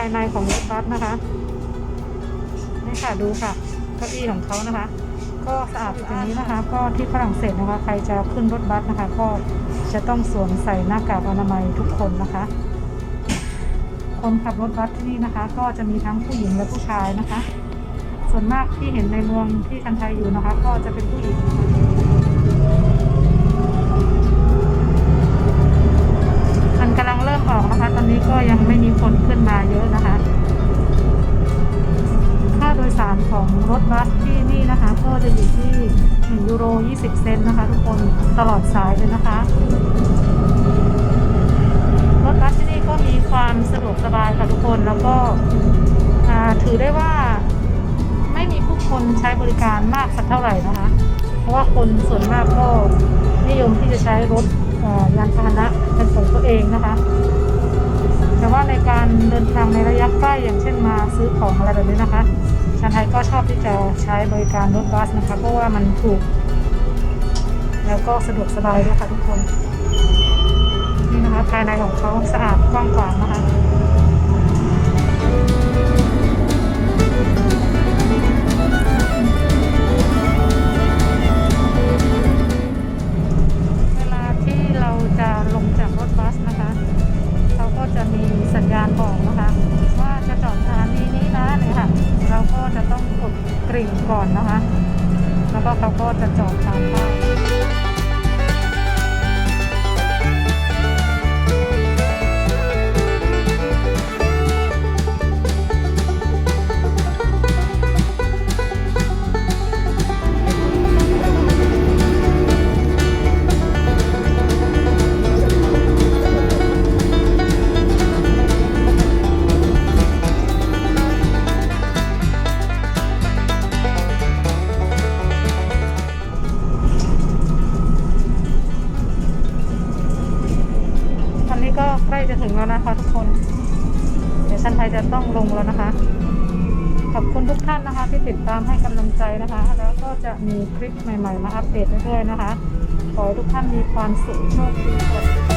ายในของรถบัสนะคะนี่ค่ะดูค่ะเก้าอี้ของเขานะคะ ก็สะอาดอย่างนี้นะคะ ก็ที่ฝรั่งเศสนะคะ ใครจะขึ้นรถบัสนะคะ ก็จะต้องสวมใส่หน้ากากอนามัยทุกคนนะคะ คนขับรถบัสที่นี่นะคะ ก็จะมีทั้งผู้หญิงและผู้ชายนะคะ ส่วนมากที่เห็นในเมืองที่คันไทยอยู่นะคะ ก็จะเป็นผู้หญิง รถบัสที่นี่นะคะ ก็จะอยู่ที่1ยูโร 20 เซนต์นะคะ ทุกคนตลอดสายเลยนะคะ รถบัสที่นี่ก็มีความสะดวกสบายค่ะทุกคนแล้วก็ถือได้ว่าไม่มีผู้คนใช้บริการมากสักเท่าไหร่นะคะ เพราะว่าคนส่วนมากก็นิยมที่จะใช้รถยานพาหนะเป็นของตัวเองนะคะแต่ว่าในการเดินทางในระยะใกล้อย่างเช่นมาซื้อของอะไรแบบนี้นะคะ ชาวไทยก็ชอบที่จะใช้บริการรถบัสนะคะ เพราะว่ามันถูก แล้วก็สะดวกสบายด้วยค่ะทุกคน นี่นะคะ ภายในของเขาสะอาดกว้างขวางนะคะ ริ่งก่อนนะคะ แล้วก็เขาก็จะจอด จะถึงแล้วนะคะทุกคน เดี๋ยวชันไทยจะต้องลงแล้วนะคะ ขอบคุณทุกท่านนะคะ ที่ติดตามให้กำลังใจนะคะ แล้วก็จะมีคลิปใหม่ๆมาอัปเดตเรื่อยๆนะคะ ขอให้ทุกท่านมีความสุขโชคดีสวัสดี